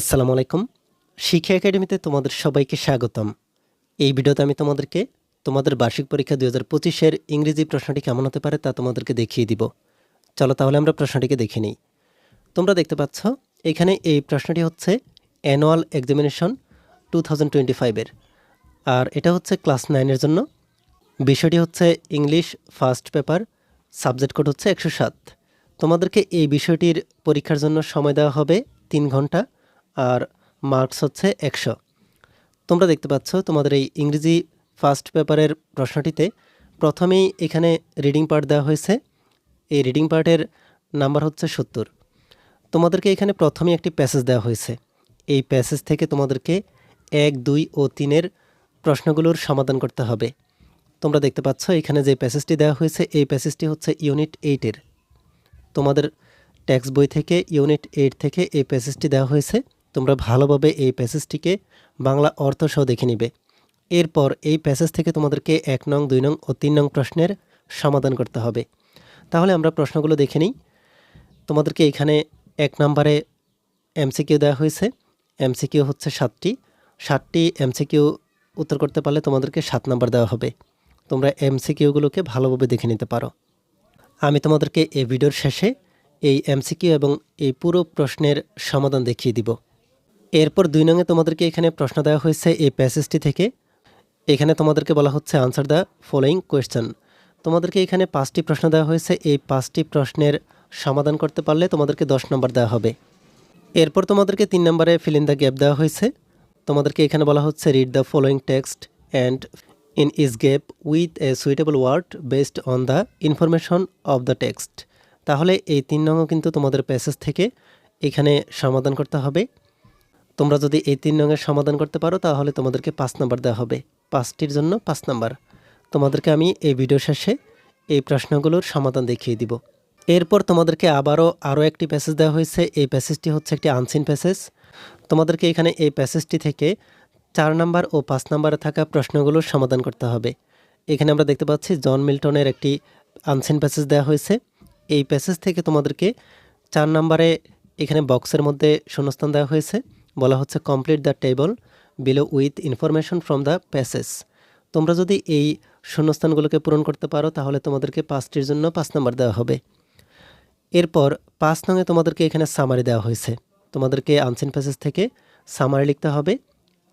আসসালামু আলাইকুম। শিক্ষা একাডেমিতে তোমাদের সবাইকে স্বাগতম। এই ভিডিওতে আমি তোমাদেরকে তোমাদের বার্ষিক পরীক্ষা দুই হাজার পঁচিশের ইংরেজি প্রশ্নটি কেমন হতে পারে তা তোমাদেরকে দেখিয়ে দিব। চলো তাহলে আমরা প্রশ্নটিকে দেখে নিই। তোমরা দেখতে পাচ্ছ, এখানে এই প্রশ্নটি হচ্ছে annual examination two thousand twenty ফাইভের আর এটা হচ্ছে ক্লাস নাইনের জন্য। বিষয়টি হচ্ছে English first paper, subject code হচ্ছে একশো সাত। তোমাদেরকে এই বিষয়টির পরীক্ষার জন্য সময় দেওয়া হবে তিন ঘণ্টা। আর মার্কস হচ্ছে একশো। তোমরা দেখতে পাচ্ছ তোমাদের এই ইংরেজি ফার্স্ট পেপারের প্রশ্নটিতে প্রথমেই এখানে রিডিং পার্ট দেওয়া হয়েছে। এই রিডিং পার্টের নাম্বার হচ্ছে সত্তর। তোমাদেরকে এখানে প্রথমেই একটি প্যাসেজ দেওয়া হয়েছে। এই প্যাসেজ থেকে তোমাদেরকে এক, দুই ও তিনের প্রশ্নগুলোর সমাধান করতে হবে। তোমরা দেখতে পাচ্ছ এখানে যে প্যাসেজটি দেওয়া হয়েছে, এই প্যাসেজটি হচ্ছে ইউনিট এইটের তোমাদের টেক্সট বই থেকে ইউনিট এইট থেকে এই প্যাসেজটি দেওয়া হয়েছে। তোমরা ভালোভাবে এই প্যাসেজটিকে বাংলা অর্থ সহ দেখে নিবে। এরপর এই প্যাসেজ থেকে তোমাদেরকে এক নং, দুই নং ও তিন নং প্রশ্নের সমাধান করতে হবে। তাহলে আমরা প্রশ্নগুলো দেখে নিই। তোমাদেরকে এখানে এক নম্বরে এমসিকিউ দেওয়া হয়েছে। এমসিকিউ হচ্ছে সাতটি। সাতটি এমসিকিউ উত্তর করতে পারলে তোমাদেরকে সাত নাম্বার দেওয়া হবে। তোমরা এমসিকিউগুলোকে ভালোভাবে দেখে নিতে পারো। আমি তোমাদেরকে এই ভিডিওর শেষে এই এমসিকিউ এবং এই পুরো প্রশ্নের সমাধান দেখিয়ে দিব। এরপর দুই নঙে তোমাদেরকে এখানে প্রশ্ন দেওয়া হয়েছে এই প্যাসেজটি থেকে। এখানে তোমাদেরকে বলা হচ্ছে আনসার দ্য ফলোয়িং কোয়েশ্চেন তোমাদেরকে এখানে পাঁচটি প্রশ্ন দেওয়া হয়েছে। এই পাঁচটি প্রশ্নের সমাধান করতে পারলে তোমাদেরকে দশ নম্বর দেওয়া হবে। এরপর তোমাদেরকে তিন নম্বরে ফিল ইন দ্য গ্যাপ দেওয়া হয়েছে। তোমাদেরকে এখানে বলা হচ্ছে read the following text and in each gap with a suitable word based on the information of the text তাহলে এই তিন নংও কিন্তু তোমাদের প্যাসেজ থেকে এখানে সমাধান করতে হবে। তোমরা যদি এই তিন রঙের সমাধান করতে পারো, তাহলে তোমাদেরকে পাঁচ নাম্বার দেওয়া হবে। পাঁচটির জন্য পাঁচ নাম্বার। তোমাদেরকে আমি এই ভিডিও শেষে এই প্রশ্নগুলোর সমাধান দেখিয়ে দিব। এরপর তোমাদেরকে আবারও আরও একটি প্যাসেজ দেওয়া হয়েছে। এই প্যাসেজটি হচ্ছে একটি আনসিন প্যাসেজ তোমাদেরকে এখানে এই প্যাসেজটি থেকে চার নাম্বার ও পাঁচ নাম্বারে থাকা প্রশ্নগুলোর সমাধান করতে হবে। এখানে আমরা দেখতে পাচ্ছি জন মিল্টনের একটি আনসিন প্যাসেজ দেওয়া হয়েছে। এই প্যাসেজ থেকে তোমাদেরকে চার নাম্বারে এখানে বক্সের মধ্যে শূন্যস্থান দেওয়া হয়েছে। বলা হচ্ছে complete the table below with information from the passage তোমরা যদি এই শূন্যস্থানগুলোকে পূরণ করতে পারো, তাহলে তোমাদেরকে পাঁচটির জন্য পাঁচ নাম্বার দেওয়া হবে। এরপর পাঁচ নঙে তোমাদেরকে এখানে সামারি দেওয়া হয়েছে। তোমাদেরকে আনসিন প্যাসেজ থেকে সামারি লিখতে হবে।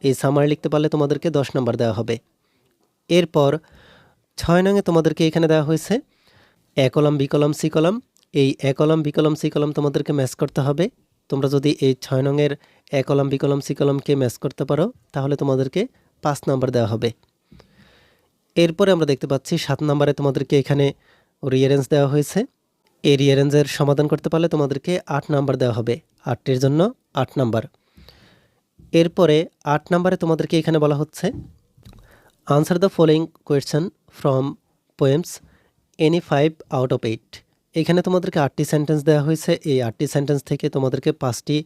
এই সামারি লিখতে পারলে তোমাদেরকে দশ নম্বর দেওয়া হবে। এরপর ছয় নঙে তোমাদেরকে এখানে দেওয়া হয়েছে এ কলম বি কলম সি কলম এই এ কলম বি কলম সি কলম তোমাদেরকে ম্যাচ করতে হবে। তোমরা যদি এই ছয় নংয়ের এ কলম, বি কলম, সি কলমকে ম্যাচ করতে পারো, তাহলে তোমাদেরকে পাঁচ নাম্বার দেওয়া হবে। এরপরে আমরা দেখতে পাচ্ছি সাত নাম্বারে তোমাদেরকে এখানে রিয়ারেঞ্জ দেওয়া হয়েছে। এই রিয়ারেঞ্জের সমাধান করতে পারলে তোমাদেরকে আট নাম্বার দেওয়া হবে। আটটির জন্য আট নাম্বার। এরপরে আট নম্বরে তোমাদেরকে এখানে বলা হচ্ছে answer the following question from poems any five out of eight এখানে তোমাদেরকে আটটি সেন্টেন্স দেওয়া হয়েছে। এই আটটি সেন্টেন্স থেকে তোমাদেরকে পাঁচটি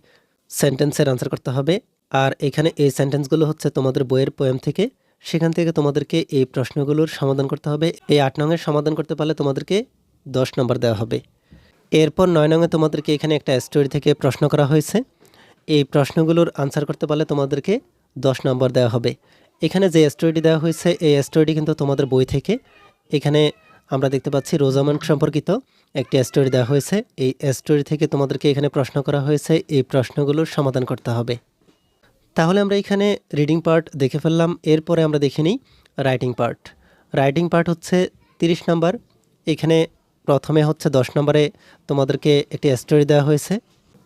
সেন্টেন্সের আনসার করতে হবে। আর এখানে এই সেন্টেন্সগুলো হচ্ছে তোমাদের বইয়ের পোয়েম থেকে। সেখান থেকে তোমাদেরকে এই প্রশ্নগুলোর সমাধান করতে হবে। এই আট নঙের সমাধান করতে পারলে তোমাদেরকে দশ নম্বর দেওয়া হবে। এরপর নয় নঙে তোমাদেরকে এখানে একটা স্টোরি থেকে প্রশ্ন করা হয়েছে। এই প্রশ্নগুলোর আনসার করতে পারলে তোমাদেরকে দশ নম্বর দেওয়া হবে। এখানে যে স্টোরিটি দেওয়া হয়েছে, এই স্টোরিটি কিন্তু তোমাদের বই থেকে। এখানে আমরা দেখতে পাচ্ছি রোজামন্ড সম্পর্কিত একটি স্টোরি দেওয়া হয়েছে। এই স্টোরি থেকে তোমাদেরকে এখানে প্রশ্ন করা হয়েছে। এই প্রশ্নগুলোর সমাধান করতে হবে। তাহলে আমরা এখানে রিডিং পার্ট দেখে ফেললাম। এরপরে আমরা দেখে নিই রাইটিং পার্ট রাইটিং পার্ট হচ্ছে তিরিশ নাম্বার। এখানে প্রথমে হচ্ছে দশ নম্বরে তোমাদেরকে একটি স্টোরি দেওয়া হয়েছে।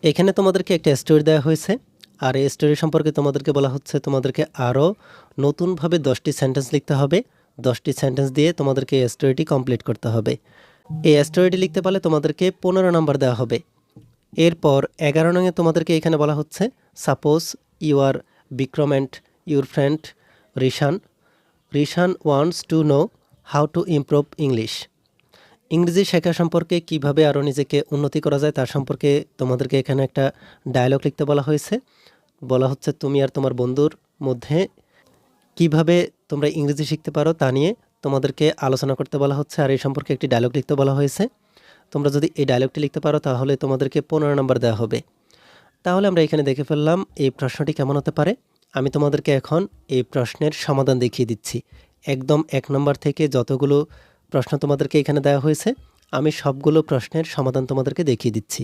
এখানে তোমাদেরকে একটা স্টোরি দেওয়া হয়েছে। আর এই স্টোরি সম্পর্কে তোমাদেরকে বলা হচ্ছে তোমাদেরকে আরও নতুনভাবে দশটি সেন্টেন্স লিখতে হবে। দশটি সেন্টেন্স দিয়ে তোমাদেরকে স্টোরিটি কমপ্লিট করতে হবে। এই স্টোরিটি লিখতে পারলে তোমাদেরকে পনেরো নাম্বার দেওয়া হবে। এরপর এগারো নঙে তোমাদেরকে এখানে বলা হচ্ছে suppose you are Vikram and your friend Rishan Rishan wants to know how to improve English ইংরেজি শেখা সম্পর্কে কীভাবে আরও নিজেকে উন্নতি করা যায় তার সম্পর্কে তোমাদেরকে এখানে একটা ডায়লগ লিখতে বলা হয়েছে। বলা হচ্ছে, তুমি আর তোমার বন্ধুর মধ্যে কীভাবে তোমরা ইংরেজি শিখতে পারো তা নিয়ে তোমাদেরকে আলোচনা করতে বলা হচ্ছে, আর এই সম্পর্কে একটি ডায়লগ লিখতে বলা হয়েছে। তোমরা যদি এই ডায়লগটি লিখতে পারো, তাহলে তোমাদেরকে পনেরো নম্বর দেওয়া হবে। তাহলে আমরা এখানে দেখে ফেললাম এই প্রশ্নটি কেমন হতে পারে। আমি তোমাদেরকে এখন এই প্রশ্নের সমাধান দেখিয়ে দিচ্ছি। একদম এক নম্বর থেকে যতগুলো প্রশ্ন তোমাদেরকে এখানে দেওয়া হয়েছে, আমি সবগুলো প্রশ্নের সমাধান তোমাদেরকে দেখিয়ে দিচ্ছি।